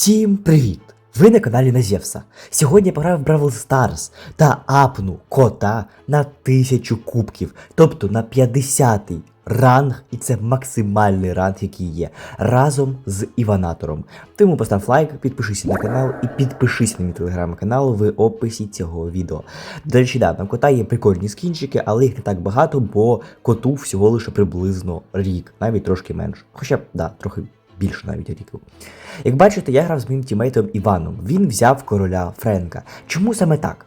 Всім привіт! Ви на каналі Назєвса. Сьогодні я пограв в Бравл Stars та апну кота на 1000 кубків, тобто на 50-й ранг, і це максимальний ранг, який є, разом з Іванатором. Тому постав лайк, підпишися на канал і підпишись на мій телеграм-канал в описі цього відео. До речі, да, на кота є прикольні скінчики, але їх не так багато, бо коту всього лише приблизно рік, навіть трошки менше. Хоча, да, трохи більше навіть ріків. Як бачите, я грав з моїм тімейтом Іваном. Він взяв короля Френка. Чому саме так?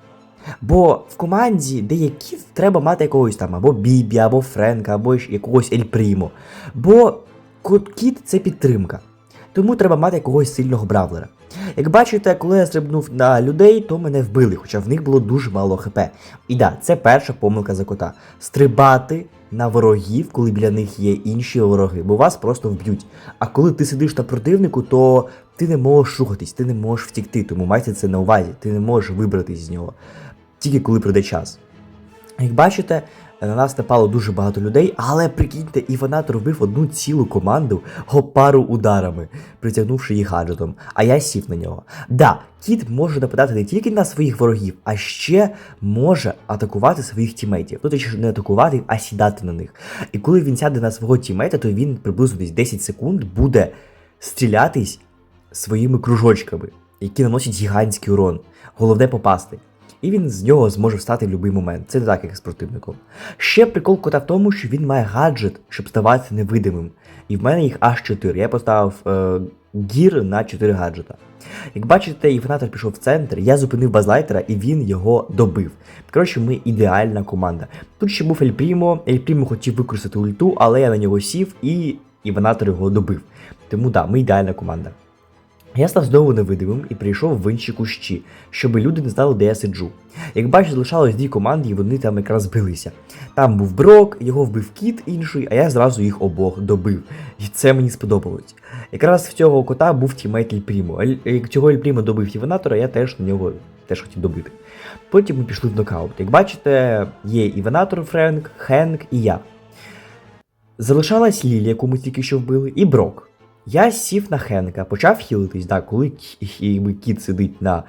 Бо в команді деякі треба мати якогось там або Бібі, або Френка, або якогось Ель Прімо. Бо кіт це підтримка. Тому треба мати якогось сильного бравлера. Як бачите, коли я стрибнув на людей, то мене вбили, хоча в них було дуже мало хп. І да, це перша помилка за кота. Стрибати на ворогів, коли біля них є інші вороги, бо вас просто вб'ють. А коли ти сидиш на противнику, то ти не можеш рухатись, ти не можеш втікти, тому майте це на увазі, ти не можеш вибратись з нього. Тільки коли прийде час. Як бачите, на нас напало дуже багато людей, але прикиньте, Іванатор вбив одну цілу команду пару ударами, притягнувши їх гаджетом, а я сів на нього. Да, кіт може нападати не тільки на своїх ворогів, а ще може атакувати своїх тімейтів. Ну, не атакувати, а сідати на них. І коли він сяде на свого тімейта, то він приблизно десь 10 секунд буде стрілятись своїми кружочками, які наносять гігантський урон. Головне попасти. І він з нього зможе встати в будь-який момент. Це не так, як з противником. Ще прикол кота в тому, що він має гаджет, щоб ставати невидимим. І в мене їх аж 4. Я поставив е, гір на 4 гаджета. Як бачите, Іванатор пішов в центр, я зупинив базлайтера і він його добив. Коротше, ми ідеальна команда. Тут ще був Ель Прімо. Ель Прімо хотів використати ульту, але я на нього сів і Іванатор його добив. Тому да, ми ідеальна команда. Я став знову невидимим і прийшов в інші кущі, щоб люди не знали, де я сиджу. Як бачите, залишалось дві команди, і вони там якраз билися. Там був Брок, його вбив кіт інший, а я зразу їх обох добив. І це мені сподобалось. Якраз в цього кота був тімейт Ель Прімо. Ель- Як цього Ельпрімо добив Іванатора, я теж на нього теж хотів добити. Потім ми пішли в нокаут. Як бачите, є Іванатор Френк, Хенк і я. Залишалась Лілія, яку ми тільки що вбили, і Брок. Я сів на Хенка, почав хілитись, да, коли кіт сидить на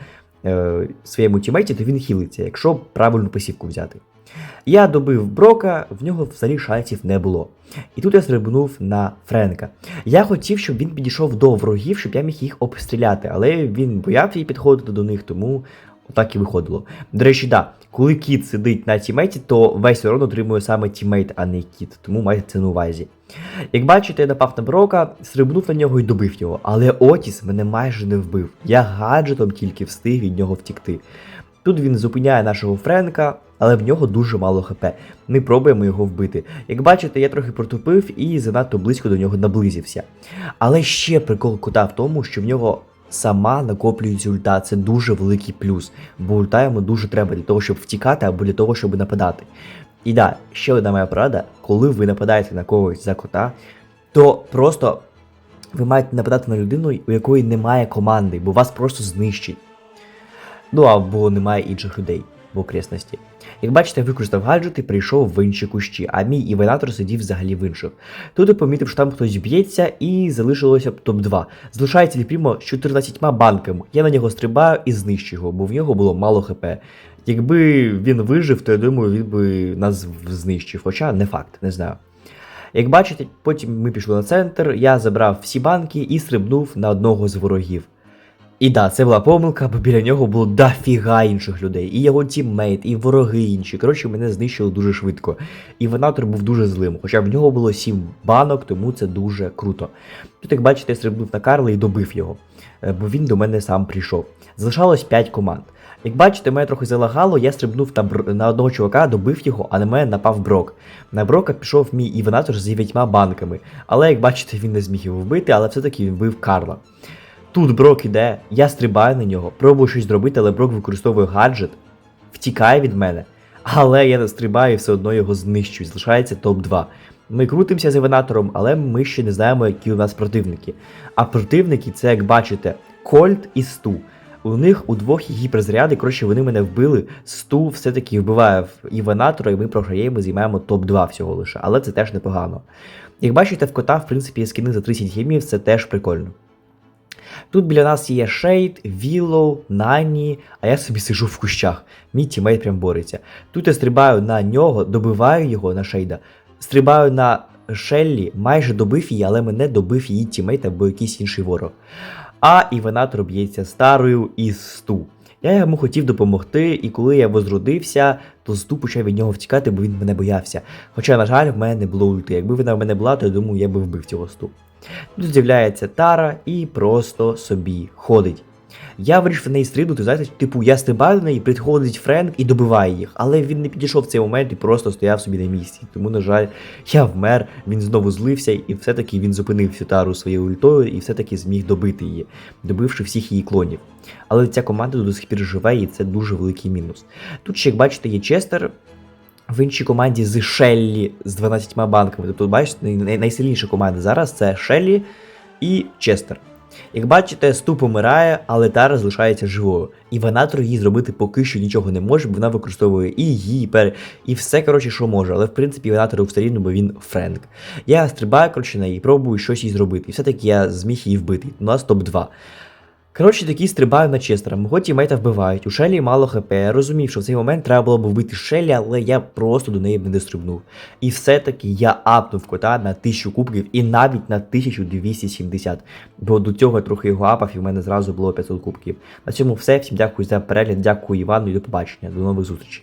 е, своєму тімейті, то він хілиться, якщо правильну посівку взяти. Я добив Брока, в нього взагалі шансів не було. І тут я стрибнув на Френка. Я хотів, щоб він підійшов до ворогів, щоб я міг їх обстріляти, але він боявся підходити до них, тому отак і виходило. До речі, да, коли кіт сидить на тімейті, то весь урон отримує саме тімейт, а не кіт, тому майте це на увазі. Як бачите, я напав на Брока, стрибнув на нього і добив його, але Отіс мене майже не вбив. Я гаджетом тільки встиг від нього втікти. Тут він зупиняє нашого Френка, але в нього дуже мало хп. Ми пробуємо його вбити. Як бачите, я трохи протупив і занадто близько до нього наблизився. Але ще прикол кота в тому, що в нього сама накоплюється ульта. Це дуже великий плюс, бо ульта йому дуже треба для того, щоб втікати або для того, щоб нападати. І да, ще одна моя порада, коли ви нападаєте на когось за кота, то просто ви маєте нападати на людину, у якої немає команди, бо вас просто знищить. Ну або немає інших людей в окресності. Як бачите, використав гаджет і прийшов в інші кущі, а мій івенатор сидів взагалі в інших. Тут я помітив, що там хтось б'ється і залишилося б топ-2. Залишається Ліпрімо з 14 банками. Я на нього стрибаю і знищу його, бо в нього було мало хп. Якби він вижив, то я думаю, він би нас знищив. Хоча не факт, не знаю. Як бачите, потім ми пішли на центр, я забрав всі банки і стрибнув на одного з ворогів. І да, це була помилка, бо біля нього було дофіга інших людей. І його тіммейт, і вороги інші. Коротше, мене знищили дуже швидко. І Венатор був дуже злим, хоча в нього було 7 банок, тому це дуже круто. Тут, як бачите, я стрибнув на Карла і добив його, е, бо він до мене сам прийшов. Залишалось 5 команд. Як бачите, мене трохи залагало, я стрибнув на, бр... на одного чувака, добив його, а на мене напав Брок. На Брока пішов мій івенатор з 9 банками, але як бачите, він не зміг його вбити, але все-таки він вбив Карла. Тут Брок іде, я стрибаю на нього, пробую щось зробити, але Брок використовує гаджет, втікає від мене. Але я стрибаю і все одно його знищую. Залишається топ-2. Ми крутимося з івенатором, але ми ще не знаємо, які у нас противники. А противники це, як бачите, Кольт і Сту. У них у двох гіперзаряди, коротше, вони мене вбили. Сту все-таки вбиває в івенатора, і ми програємо, займаємо топ-2 всього лише, але це теж непогано. Як бачите, в кота, в принципі, скини за 30 гемів, це теж прикольно. Тут біля нас є Шейд, Віллоу, Нані, а я собі сижу в кущах. Мій тімейт прям бореться. Тут я стрибаю на нього, добиваю його на Шейда, стрибаю на Шеллі, майже добив її, але мене добив її тімейт або якийсь інший ворог. А Іванатор б'ється старою із сту. Я йому хотів допомогти, і коли я возродився, то сту почав від нього втікати, бо він мене боявся. Хоча, на жаль, в мене не було ульти. Якби вона в мене була, то я думаю, я би вбив цього сту. З'являється Тара і просто собі ходить. Я вирішив на неї стрибнути, знаєте, типу, я стрибаю на неї, підходить Френк і добиває їх. Але він не підійшов в цей момент і просто стояв собі на місці. Тому, на жаль, я вмер, він знову злився, і все-таки він зупинив цю тару своєю ультою і все-таки зміг добити її, добивши всіх її клонів. Але ця команда до сих пір живе, і це дуже великий мінус. Тут ще, як бачите, є Честер. В іншій команді з Шеллі з 12 банками. Тобто, бачите, най- найсильніша команда зараз це Шеллі і Честер. Як бачите, Сту помирає, але Тара залишається живою. І Ванатор їй зробити поки що нічого не може, бо вона використовує і її, і все, коротше, що може. Але в принципі Ванатору все рівно, бо він Френк. Я стрибаю, коротше, на її, пробую щось їй зробити. І все-таки я зміг її вбити. У нас топ-2. Коротше, такі стрибаю на Честера, мого тімейта вбивають. У Шелі мало хп. Я розумів, що в цей момент треба було б вбити Шелі, але я просто до неї не дострибнув. І все-таки я апнув кота на 1000 кубків і навіть на 1270. Бо до цього я трохи його апав, і в мене зразу було 500 кубків. На цьому все. Всім дякую за перегляд, дякую Івану і до побачення. До нових зустрічей.